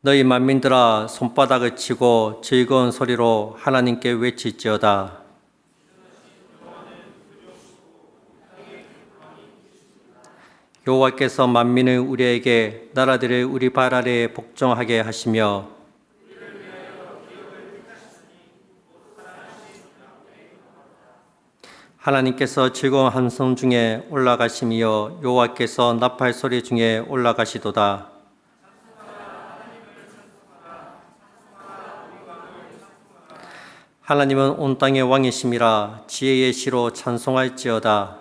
너희 만민들아 손바닥을 치고 즐거운 소리로 하나님께 외칠지어다. 여호와께서 만민을 우리에게 나라들을 우리 발 아래에 복종하게 하시며 하나님께서 즐거운 함성 중에 올라가시며 여호와께서 나팔 소리 중에 올라가시도다. 하나님은 온 땅의 왕이심이라 지혜의 시로 찬송할지어다.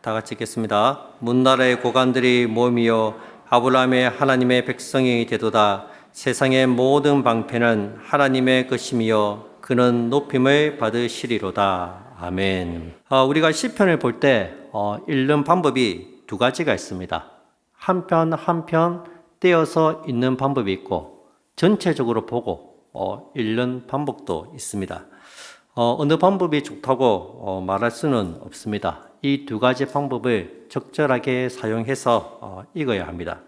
다 같이 읽겠습니다. 문나라의 고관들이 모이며 아브라함의 하나님의 백성이 되도다. 세상의 모든 방패는 하나님의 것이며 그는 높임을 받으시리로다. 아멘. 어, 우리가 시편을 볼때 어, 읽는 방법이 두 가지가 있습니다. 한편 한편 떼어서 읽는 방법이 있고 전체적으로 보고 어, 읽는 방법도 있습니다. 어, 어느 방법이 좋다고 어, 말할 수는 없습니다. 이 두 가지 방법을 적절하게 사용해서 어, 읽어야 합니다.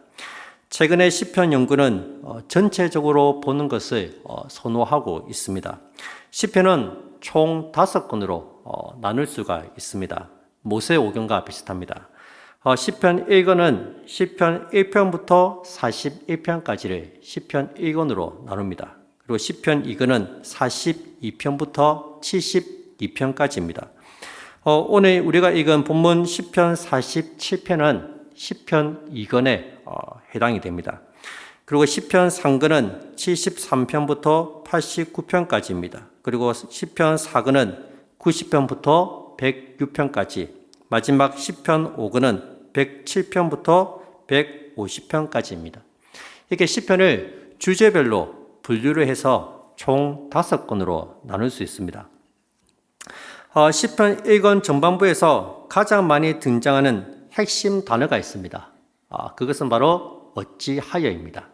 최근에 시편 연구는 어, 전체적으로 보는 것을 어, 선호하고 있습니다. 시편은 총 다섯 권으로 어, 나눌 수가 있습니다. 모세 오경과 비슷합니다. 어, 시편 1권은 시편 1편부터 41편까지를 시편 1권으로 나눕니다. 그리고 시편 2권은 42편부터 72편까지입니다. 어, 오늘 우리가 읽은 본문 시편 47편은 시편 2권에 어, 해당이 됩니다. 그리고 시편 3권은 73편부터 89편까지입니다. 그리고 시편 4권은 90편부터 106편까지, 마지막 시편 5권은 107편부터 150편까지입니다. 이렇게 시편을 주제별로 분류를 해서 총 다섯 권으로 나눌 수 있습니다. 어, 시편 1권 전반부에서 가장 많이 등장하는 핵심 단어가 있습니다. 아, 그것은 바로 어찌하여입니다.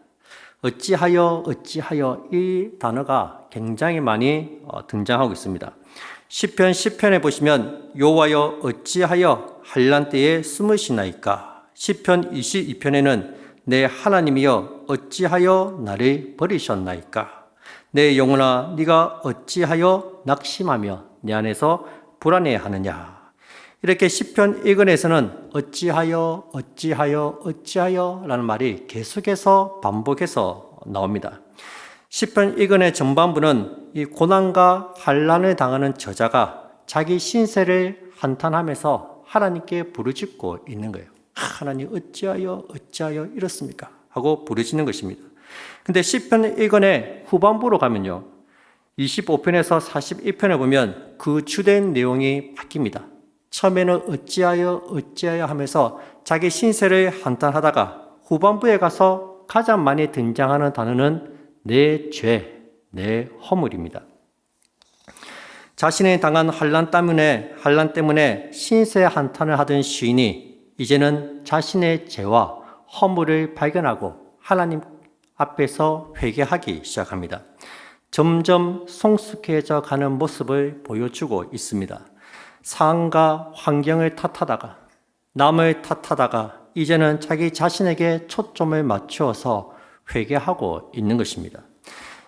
어찌하여, 어찌하여 이 단어가 굉장히 많이 어, 등장하고 있습니다. 시편 10편에 보시면 여호와여 어찌하여 한란 때에 숨으시나이까. 시편 22편에는 내 하나님이여 어찌하여 나를 버리셨나이까. 내 영혼아 네가 어찌하여 낙심하며 내 안에서 불안해하느냐. 이렇게 시편 1권에서는 어찌하여 어찌하여 어찌하여라는 말이 계속해서 반복해서 나옵니다. 시편 1권의 전반부는 이 고난과 환란을 당하는 저자가 자기 신세를 한탄하면서 하나님께 부르짖고 있는 거예요. 하나님 어찌하여 어찌하여 이렇습니까? 하고 부르짖는 것입니다. 근데 시편 1권의 후반부로 가면요. 25편에서 41편에 보면 그 주된 내용이 바뀝니다. 처음에는 어찌하여 어찌하여 하면서 자기 신세를 한탄하다가 후반부에 가서 가장 많이 등장하는 단어는 내 죄, 내 허물입니다. 자신의 당한 환란 때문에 환란 때문에 신세 한탄을 하던 시인이 이제는 자신의 죄와 허물을 발견하고 하나님 앞에서 회개하기 시작합니다. 점점 성숙해져 가는 모습을 보여주고 있습니다. 상황과 환경을 탓하다가 남을 탓하다가 이제는 자기 자신에게 초점을 맞추어서 회개하고 있는 것입니다.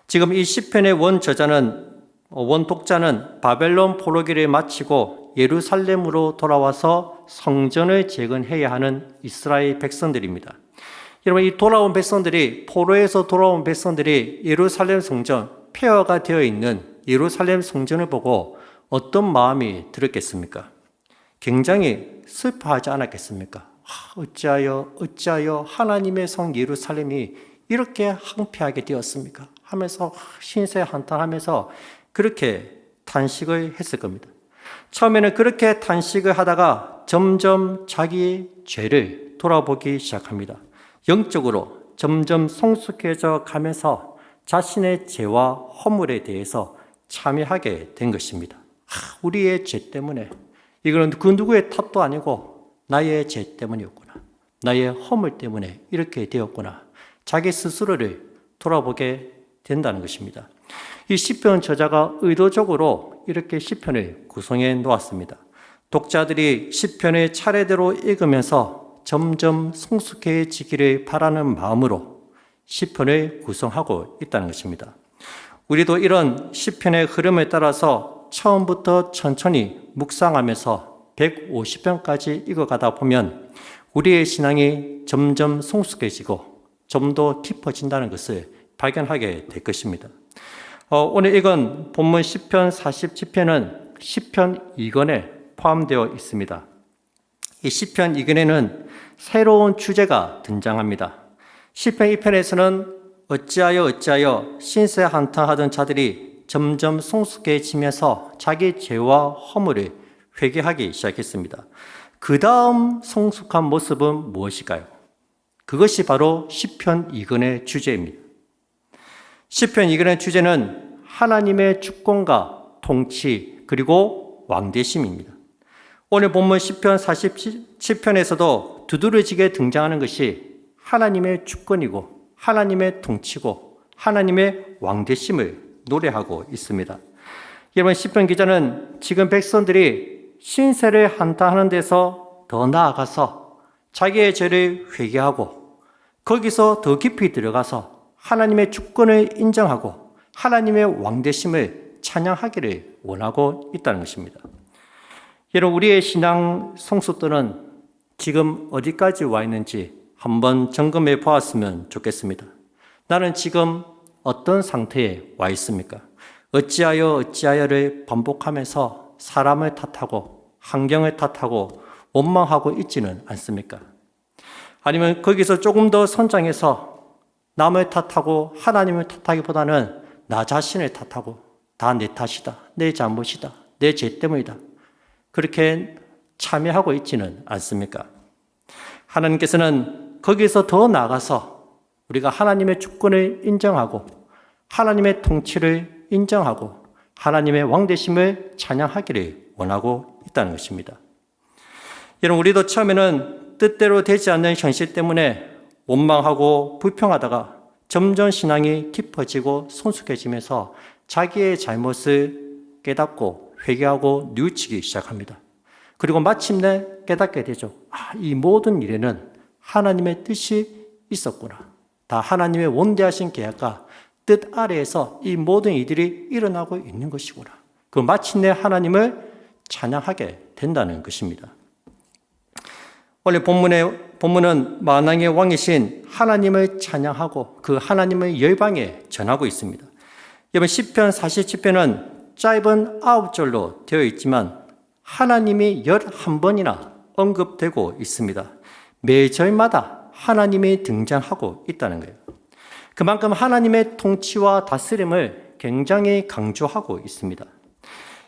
지금 이 시편의 원 저자는 원 독자는 바벨론 포로기를 마치고 예루살렘으로 돌아와서 성전을 재건해야 하는 이스라엘 백성들입니다. 여러분 이 돌아온 백성들이 포로에서 돌아온 백성들이 예루살렘 성전 폐허가 되어 있는 예루살렘 성전을 보고 어떤 마음이 들었겠습니까? 굉장히 슬퍼하지 않았겠습니까? 어찌하여 어찌하여 하나님의 성 예루살렘이 이렇게 황폐하게 되었습니까? 하면서 신세 한탄하면서 그렇게 탄식을 했을 겁니다. 처음에는 그렇게 탄식을 하다가 점점 자기 죄를 돌아보기 시작합니다. 영적으로 점점 성숙해져 가면서 자신의 죄와 허물에 대해서 참여하게 된 것입니다. 우리의 죄 때문에 이거는 그 누구의 탓도 아니고 나의 죄 때문이었구나. 나의 허물 때문에 이렇게 되었구나. 자기 스스로를 돌아보게 된다는 것입니다. 이 시편 저자가 의도적으로 이렇게 시편을 구성해 놓았습니다. 독자들이 시편의 차례대로 읽으면서 점점 성숙해지기를 바라는 마음으로 시편을 구성하고 있다는 것입니다. 우리도 이런 시편의 흐름에 따라서 처음부터 천천히 묵상하면서 150편까지 읽어가다 보면 우리의 신앙이 점점 성숙해지고 좀 더 깊어진다는 것을 발견하게 될 것입니다. 어, 오늘 읽은 본문 10편 47편은 10편 2권에 포함되어 있습니다. 이 10편 2권에는 새로운 주제가 등장합니다. 10편 2편에서는 어찌하여 어찌하여 신세 한탄하던 자들이 점점 성숙해지면서 자기 죄와 허물을 회개하기 시작했습니다. 그 다음 성숙한 모습은 무엇일까요? 그것이 바로 시편 2권의 주제입니다. 시편 2권의 주제는 하나님의 주권과 통치 그리고 왕대심입니다. 오늘 본문 시편 47편에서도 두드러지게 등장하는 것이 하나님의 주권이고 하나님의 통치고 하나님의 왕대심을 노래하고 있습니다. 여러분 시편 기자는 지금 백성들이 신세를 한탄하는 데서 더 나아가서 자기의 죄를 회개하고 거기서 더 깊이 들어가서 하나님의 주권을 인정하고 하나님의 왕대심을 찬양하기를 원하고 있다는 것입니다. 여러분 우리의 신앙 성숙도는 지금 어디까지 와 있는지 한번 점검해 보았으면 좋겠습니다. 나는 지금 어떤 상태에 와 있습니까? 어찌하여 어찌하여를 반복하면서 사람을 탓하고 환경을 탓하고 원망하고 있지는 않습니까? 아니면 거기서 조금 더 선장해서 남을 탓하고 하나님을 탓하기보다는 나 자신을 탓하고 다 내 탓이다. 내 잘못이다. 내 죄 때문이다. 그렇게 참여하고 있지는 않습니까? 하나님께서는 거기서 더 나아가서 우리가 하나님의 주권을 인정하고 하나님의 통치를 인정하고 하나님의 왕대심을 찬양하기를 원하고 있다는 것입니다. 여러분, 우리도 처음에는 뜻대로 되지 않는 현실 때문에 원망하고 불평하다가 점점 신앙이 깊어지고 성숙해지면서 자기의 잘못을 깨닫고 회개하고 뉘우치기 시작합니다. 그리고 마침내 깨닫게 되죠. 아, 이 모든 일에는 하나님의 뜻이 있었구나. 다 하나님의 원대하신 계약과 뜻 아래에서 이 모든 일들이 일어나고 있는 것이구나. 그 마침내 하나님을 찬양하게 된다는 것입니다. 원래 본문의 본문은 만왕의 왕이신 하나님을 찬양하고 그 하나님의 열방에 전하고 있습니다. 이번 시편 47편은 짧은 아홉 절로 되어 있지만 하나님이 열한 번이나 언급되고 있습니다. 매 절마다 하나님이 등장하고 있다는 거예요. 그만큼 하나님의 통치와 다스림을 굉장히 강조하고 있습니다.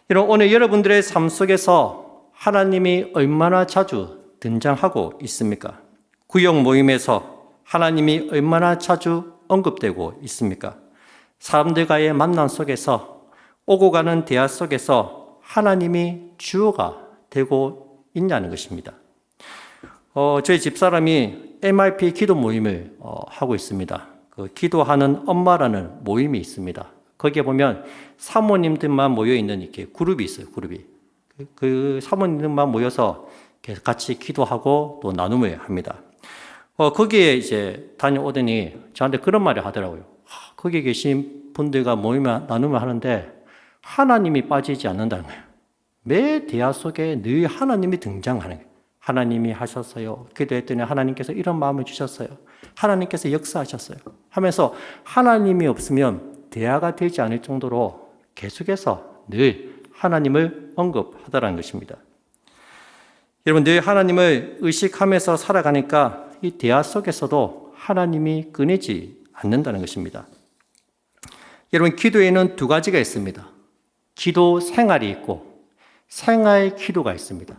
이런 오늘 여러분들의 삶 속에서 하나님이 얼마나 자주 등장하고 있습니까? 구역 모임에서 하나님이 얼마나 자주 언급되고 있습니까? 사람들과의 만남 속에서 오고 가는 대화 속에서 하나님이 주어가 되고 있냐는 것입니다. 어, 저희 집사람이 MRP 기도 모임을 어, 하고 있습니다. 그 기도하는 엄마라는 모임이 있습니다. 거기에 보면 사모님들만 모여 있는 이렇게 그룹이 있어요. 그룹이 그, 그 사모님들만 모여서 같이 기도하고 또 나눔을 합니다. 어, 거기에 이제 다녀오더니 저한테 그런 말을 하더라고요. 거기 계신 분들과 모임을 나눔을 하는데 하나님이 빠지지 않는다는 거예요. 매 대화 속에 늘 하나님이 등장하는 거예요. 하나님이 하셨어요. 기도했더니 하나님께서 이런 마음을 주셨어요. 하나님께서 역사하셨어요. 하면서 하나님이 없으면 대화가 되지 않을 정도로 계속해서 늘 하나님을 언급하더라는 것입니다. 여러분 늘 하나님을 의식하면서 살아가니까 이 대화 속에서도 하나님이 끊이지 않는다는 것입니다. 여러분 기도에는 두 가지가 있습니다. 기도 생활이 있고 생활 기도가 있습니다.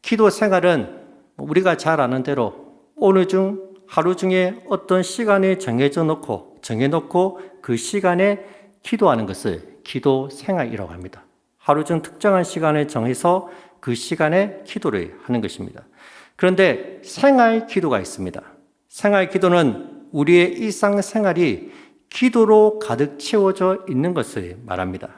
기도 생활은 우리가 잘 아는 대로 오늘 중 하루 중에 어떤 시간에 정해져 놓고 정해 놓고 그 시간에 기도하는 것을 기도 생활이라고 합니다. 하루 중 특정한 시간에 정해서 그 시간에 기도를 하는 것입니다. 그런데 생활 기도가 있습니다. 생활 기도는 우리의 일상 생활이 기도로 가득 채워져 있는 것을 말합니다.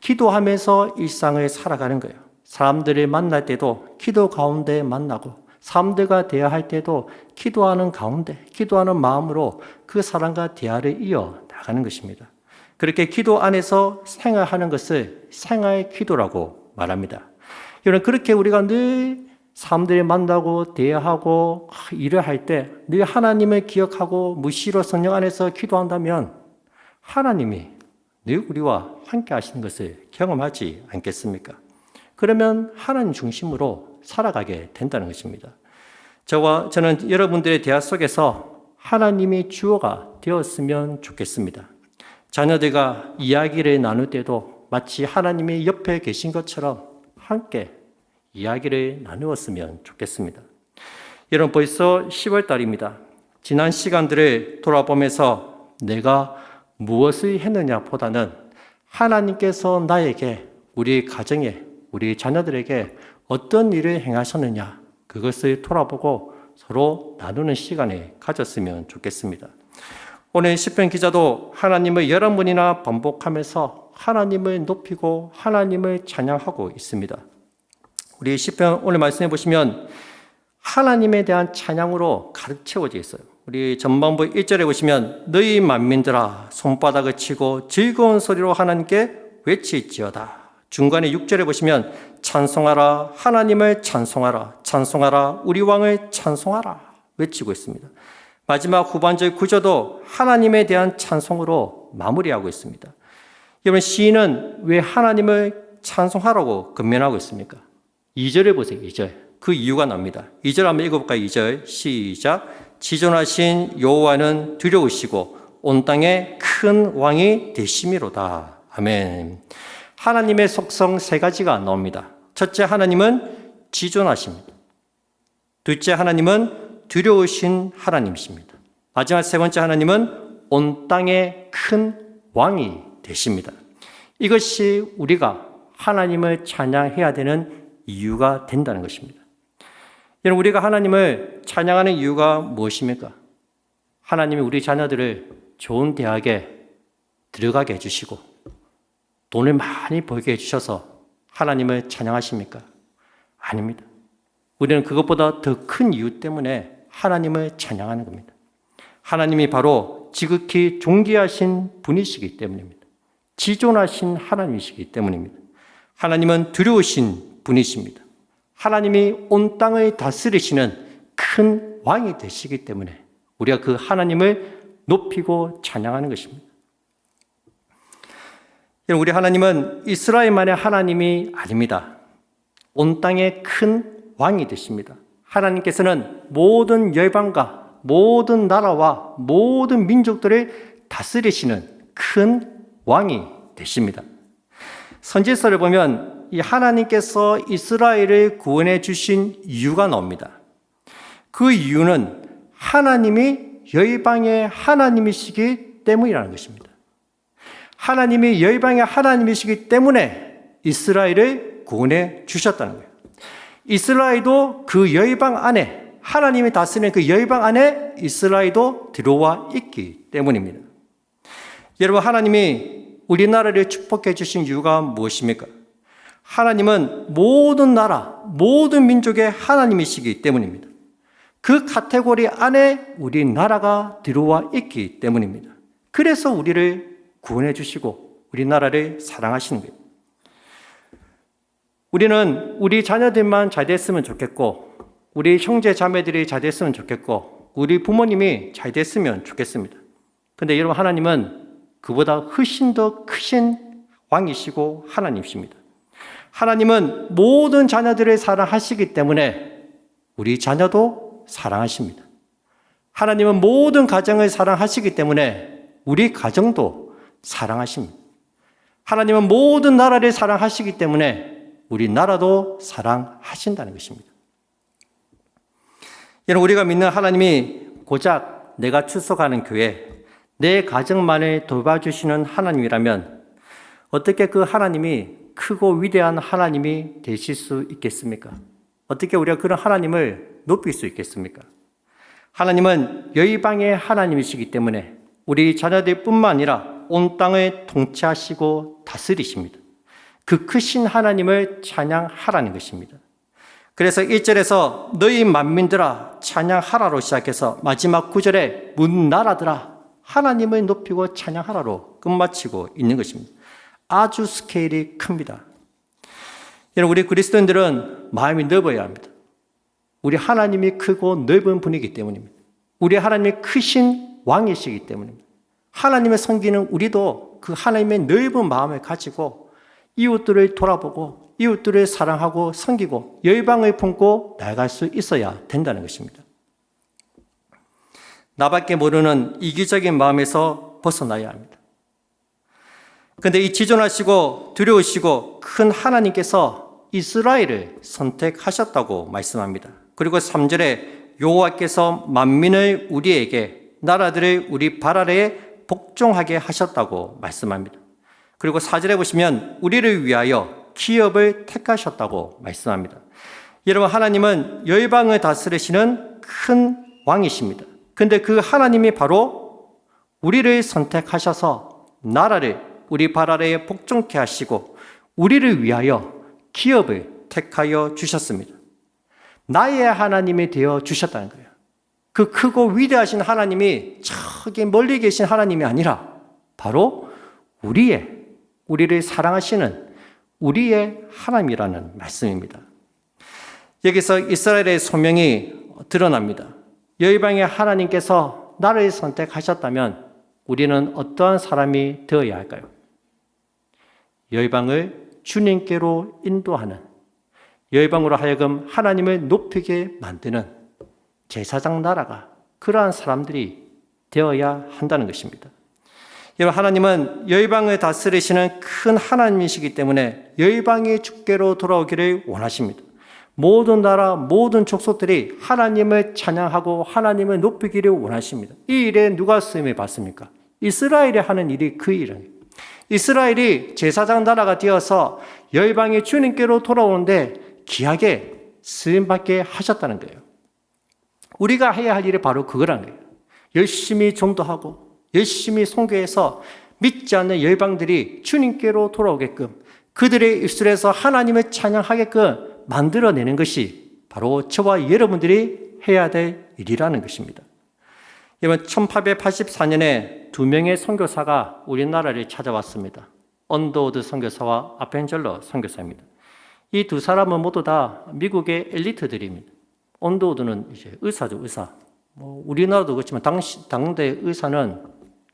기도하면서 일상을 살아가는 거예요. 사람들을 만날 때도 기도 가운데 만나고 사람들과 대화할 때도 기도하는 가운데 기도하는 마음으로 그 사람과 대화를 이어 나가는 것입니다. 그렇게 기도 안에서 생활하는 것을 생활 기도라고 말합니다. 여러분 그렇게 우리가 늘 사람들을 만나고 대화하고 일을 할 때 늘 하나님을 기억하고 무시로 성령 안에서 기도한다면 하나님이 늘 우리와 함께 하시는 것을 경험하지 않겠습니까? 그러면 하나님 중심으로 살아가게 된다는 것입니다. 저와 저는 여러분들의 대화 속에서 하나님이 주어가 되었으면 좋겠습니다. 자녀들과 이야기를 나눌 때도 마치 하나님이 옆에 계신 것처럼 함께 이야기를 나누었으면 좋겠습니다. 여러분 벌써 10월 달입니다. 지난 시간들을 돌아보면서 내가 무엇을 했느냐 보다는 하나님께서 나에게 우리 가정에 우리 자녀들에게 어떤 일을 행하셨느냐 그것을 돌아보고 서로 나누는 시간을 가졌으면 좋겠습니다. 오늘 시편 기자도 하나님을 여러 번이나 반복하면서 하나님을 높이고 하나님을 찬양하고 있습니다. 우리 시편 오늘 말씀해 보시면 하나님에 대한 찬양으로 가득 채워져 있어요. 우리 전반부 1절에 보시면 너희 만민들아 손바닥을 치고 즐거운 소리로 하나님께 외칠지어다. 중간에 6절에 보시면 찬송하라 하나님을 찬송하라 찬송하라 우리 왕을 찬송하라 외치고 있습니다. 마지막 후반절 구조도 하나님에 대한 찬송으로 마무리하고 있습니다. 여러분 시인은 왜 하나님을 찬송하라고 건면하고 있습니까? 2절을 보세요. 2절. 그 이유가 납니다. 2절 한번 읽어볼까요? 2절 시작. 지존하신 여호와는 두려우시고 온 땅에 큰 왕이 되심이로다. 아멘. 하나님의 속성 세 가지가 나옵니다. 첫째 하나님은 지존하십니다. 둘째 하나님은 두려우신 하나님이십니다. 마지막 세 번째 하나님은 온 땅의 큰 왕이 되십니다. 이것이 우리가 하나님을 찬양해야 되는 이유가 된다는 것입니다. 여러분, 우리가 하나님을 찬양하는 이유가 무엇입니까? 하나님이 우리 자녀들을 좋은 대학에 들어가게 해주시고, 돈을 많이 벌게 해주셔서 하나님을 찬양하십니까? 아닙니다. 우리는 그것보다 더 큰 이유 때문에 하나님을 찬양하는 겁니다. 하나님이 바로 지극히 존귀하신 분이시기 때문입니다. 지존하신 하나님이시기 때문입니다. 하나님은 두려우신 분이십니다. 하나님이 온 땅을 다스리시는 큰 왕이 되시기 때문에 우리가 그 하나님을 높이고 찬양하는 것입니다. 우리 하나님은 이스라엘만의 하나님이 아닙니다. 온 땅의 큰 왕이 되십니다. 하나님께서는 모든 열방과 모든 나라와 모든 민족들을 다스리시는 큰 왕이 되십니다. 선지서를 보면 이 하나님께서 이스라엘을 구원해 주신 이유가 나옵니다. 그 이유는 하나님이 열방의 하나님이시기 때문이라는 것입니다. 하나님이 열방의 하나님이시기 때문에 이스라엘을 구원해 주셨다는 거예요. 이스라엘도 그 열방 안에 하나님이 다스리는 그 열방 안에 이스라엘도 들어와 있기 때문입니다. 여러분 하나님이 우리나라를 축복해 주신 이유가 무엇입니까? 하나님은 모든 나라, 모든 민족의 하나님이시기 때문입니다. 그 카테고리 안에 우리나라가 들어와 있기 때문입니다. 그래서 우리를 구원해 주시고 우리나라를 사랑하시는 거예요. 우리는 우리 자녀들만 잘 됐으면 좋겠고, 우리 형제 자매들이 잘 됐으면 좋겠고, 우리 부모님이 잘 됐으면 좋겠습니다. 근데 여러분, 하나님은 그보다 훨씬 더 크신 왕이시고 하나님이십니다. 하나님은 모든 자녀들을 사랑하시기 때문에 우리 자녀도 사랑하십니다. 하나님은 모든 가정을 사랑하시기 때문에 우리 가정도 사랑하십니다. 하나님은 모든 나라를 사랑하시기 때문에 우리 나라도 사랑하신다는 것입니다. 여러분, 우리가 믿는 하나님이 고작 내가 출석하는 교회, 내 가정만을 돌봐주시는 하나님이라면 어떻게 그 하나님이 크고 위대한 하나님이 되실 수 있겠습니까? 어떻게 우리가 그런 하나님을 높일 수 있겠습니까? 하나님은 여의방의 하나님이시기 때문에 우리 자녀들 뿐만 아니라 온 땅을 통치하시고 다스리십니다. 그 크신 하나님을 찬양하라는 것입니다. 그래서 1절에서 너희 만민들아 찬양하라로 시작해서 마지막 9절에 문 나라들아 하나님을 높이고 찬양하라로 끝마치고 있는 것입니다. 아주 스케일이 큽니다. 여러분 우리 그리스도인들은 마음이 넓어야 합니다. 우리 하나님이 크고 넓은 분이기 때문입니다. 우리 하나님이 크신 왕이시기 때문입니다. 하나님의 섬기는 우리도 그 하나님의 넓은 마음을 가지고 이웃들을 돌아보고 이웃들을 사랑하고 섬기고 열방을 품고 나아갈 수 있어야 된다는 것입니다. 나밖에 모르는 이기적인 마음에서 벗어나야 합니다. 근데 이 지존하시고 두려우시고 큰 하나님께서 이스라엘을 선택하셨다고 말씀합니다. 그리고 3절에 여호와께서 만민을 우리에게 나라들을 우리 발 아래에 복종하게 하셨다고 말씀합니다. 그리고 4절에 보시면 우리를 위하여 기업을 택하셨다고 말씀합니다. 여러분 하나님은 열방을 다스리시는 큰 왕이십니다. 근데 그 하나님이 바로 우리를 선택하셔서 나라를 우리 발 아래에 복종케 하시고 우리를 위하여 기업을 택하여 주셨습니다. 나의 하나님이 되어 주셨다는 거예요. 그 크고 위대하신 하나님이 저기 멀리 계신 하나님이 아니라 바로 우리의 우리를 사랑하시는 우리의 하나님이라는 말씀입니다. 여기서 이스라엘의 소명이 드러납니다. 여이방의 하나님께서 나를 선택하셨다면 우리는 어떠한 사람이 되어야 할까요? 여이방을 주님께로 인도하는 여이방으로 하여금 하나님을 높이게 만드는 제사장 나라가 그러한 사람들이 되어야 한다는 것입니다. 여러분 하나님은 열방을 다스리시는 큰 하나님이시기 때문에 열방이 주께로 돌아오기를 원하십니다. 모든 나라 모든 족속들이 하나님을 찬양하고 하나님을 높이기를 원하십니다. 이 일에 누가 쓰임을 받습니까? 이스라엘이 하는 일이 그 일은 이스라엘이 제사장 나라가 되어서 열방이 주님께로 돌아오는데 귀하게 쓰임 받게 하셨다는 거예요. 우리가 해야 할 일이 바로 그거라는 거예요. 열심히 전도하고 열심히 송교해서 믿지 않는 열방들이 주님께로 돌아오게끔 그들의 입술에서 하나님을 찬양하게끔 만들어내는 것이 바로 저와 여러분들이 해야 될 일이라는 것입니다. 여러분 1884년에 두 명의 선교사가 우리나라를 찾아왔습니다. 언더우드 선교사와 아펜젤러 선교사입니다. 이 두 사람은 모두 다 미국의 엘리트들입니다. 언더우드는 이제 의사죠, 의사. 뭐 우리나라도 그렇지만 당시 당대 의사는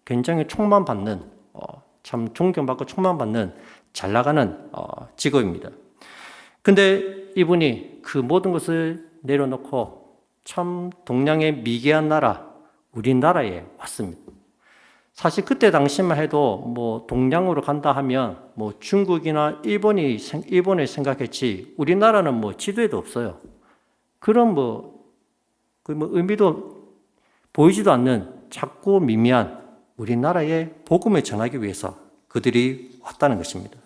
굉장히 총만 받는 어, 참 존경받고 총만 받는 잘 나가는 어, 직업입니다. 근데 이분이 그 모든 것을 내려놓고 참 동양의 미개한 나라 우리나라에 왔습니다. 사실 그때 당시만 해도 뭐 동양으로 간다 하면 뭐 중국이나 일본이 일본을 생각했지 우리나라는 뭐 지도에도 없어요. 그런 뭐, 그 뭐 의미도 보이지도 않는 작고 미미한 우리나라에 복음을 전하기 위해서 그들이 왔다는 것입니다.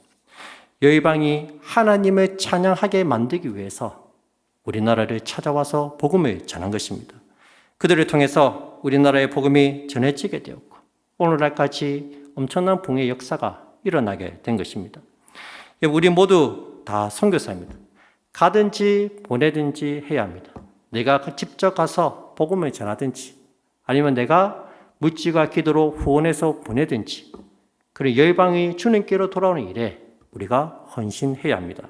여의방이 하나님을 찬양하게 만들기 위해서 우리나라를 찾아와서 복음을 전한 것입니다. 그들을 통해서 우리나라의 복음이 전해지게 되었고 오늘날까지 엄청난 붕의 역사가 일어나게 된 것입니다. 우리 모두 다 선교사입니다. 가든지 보내든지 해야 합니다. 내가 직접 가서 복음을 전하든지 아니면 내가 묻지가 기도로 후원해서 보내든지 그런 열방이 주님께로 돌아오는 일에 우리가 헌신해야 합니다.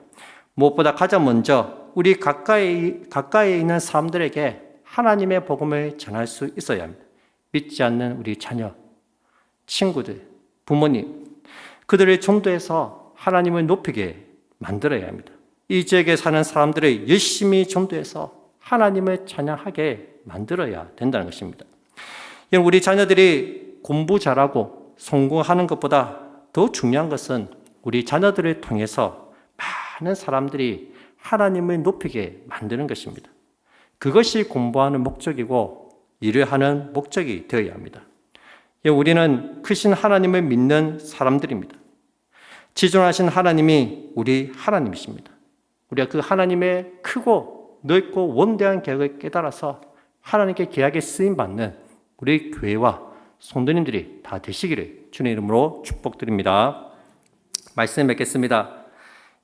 무엇보다 가장 먼저 우리 가까이 가까이에 있는 사람들에게 하나님의 복음을 전할 수 있어야 합니다. 믿지 않는 우리 자녀, 친구들, 부모님, 그들을 전도해서 하나님을 높이게 만들어야 합니다. 이 지역에 사는 사람들을 열심히 전도해서 하나님을 찬양하게 만들어야 된다는 것입니다. 우리 자녀들이 공부 잘하고 성공하는 것보다 더 중요한 것은 우리 자녀들을 통해서 많은 사람들이 하나님을 높이게 만드는 것입니다. 그것이 공부하는 목적이고 일을 하는 목적이 되어야 합니다. 우리는 크신 하나님을 믿는 사람들입니다. 지존하신 하나님이 우리 하나님이십니다. 우리가 그 하나님의 크고 넓고 원대한 계획을 깨달아서 하나님께 계약에 쓰임 받는 우리 교회와 성도님들이 다 되시기를 주님 이름으로 축복드립니다. 말씀 맺겠습니다.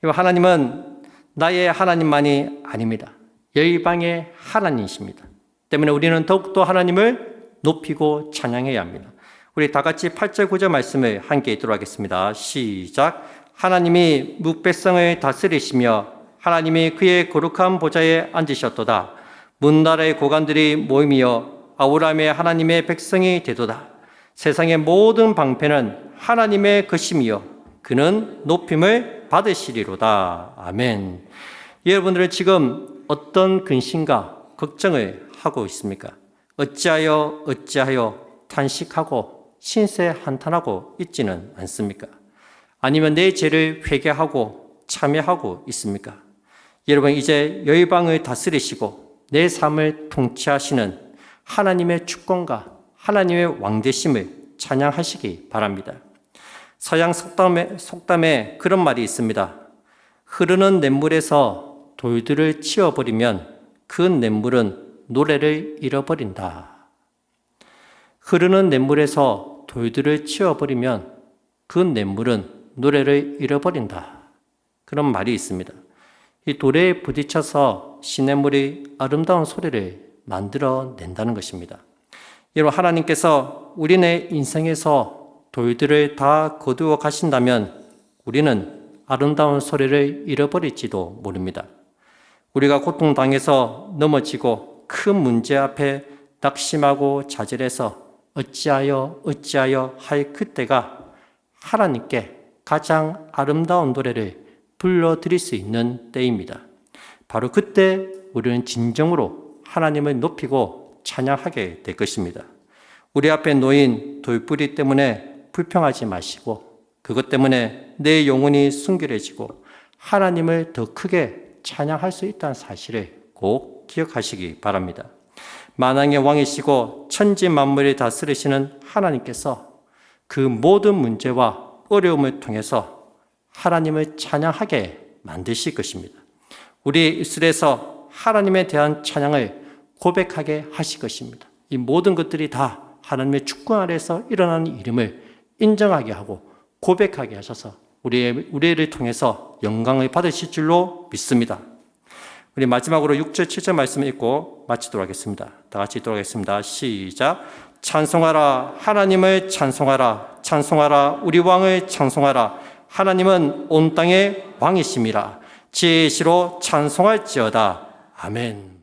하나님은 나의 하나님만이 아닙니다. 열방의 하나님이십니다. 때문에 우리는 더욱더 하나님을 높이고 찬양해야 합니다. 우리 다 같이 8절 9절 말씀을 함께 읽도록 하겠습니다. 시작. 하나님이 묵백성을 다스리시며 하나님이 그의 거룩한 보좌에 앉으셨도다. 문나라의 고관들이 모임이여 아우람의 하나님의 백성이 되도다. 세상의 모든 방패는 하나님의 것임이요 그는 높임을 받으시리로다. 아멘. 여러분들은 지금 어떤 근심과 걱정을 하고 있습니까? 어찌하여 어찌하여 탄식하고 신세 한탄하고 있지는 않습니까? 아니면 내 죄를 회개하고 참여하고 있습니까? 여러분 이제 열방을 다스리시고 내 삶을 통치하시는 하나님의 주권과 하나님의 왕되심을 찬양하시기 바랍니다. 서양 속담에, 속담에 그런 말이 있습니다. 흐르는 냇물에서 돌들을 치워버리면 그 냇물은 노래를 잃어버린다. 흐르는 냇물에서 돌들을 치워버리면 그 냇물은 노래를 잃어버린다. 그런 말이 있습니다. 이 돌에 부딪혀서 시냇물이 아름다운 소리를 만들어 낸다는 것입니다. 여러분, 하나님께서 우리네 인생에서 돌들을 다 거두어 가신다면 우리는 아름다운 소리를 잃어버릴지도 모릅니다. 우리가 고통당해서 넘어지고 큰 문제 앞에 낙심하고 좌절해서 어찌하여 어찌하여 할 그때가 하나님께 가장 아름다운 노래를 불러드릴 수 있는 때입니다. 바로 그때 우리는 진정으로 하나님을 높이고 찬양하게 될 것입니다. 우리 앞에 놓인 돌뿌리 때문에 불평하지 마시고 그것 때문에 내 영혼이 순결해지고 하나님을 더 크게 찬양할 수 있다는 사실을 꼭 기억하시기 바랍니다. 만왕의 왕이시고 천지 만물을 다스리시는 하나님께서 그 모든 문제와 어려움을 통해서 하나님을 찬양하게 만드실 것입니다. 우리 입술에서 하나님에 대한 찬양을 고백하게 하실 것입니다. 이 모든 것들이 다 하나님의 주권 아래서 일어나는 이름을 인정하게 하고 고백하게 하셔서 우리의 우리를 통해서 영광을 받으실 줄로 믿습니다. 우리 마지막으로 6절 7절 말씀 읽고 마치도록 하겠습니다. 다 같이 읽도록 하겠습니다. 시작. 찬송하라 하나님을 찬송하라 찬송하라 우리 왕을 찬송하라 하나님은 온 땅의 왕이심이라 지혜시로 찬송할지어다. 아멘.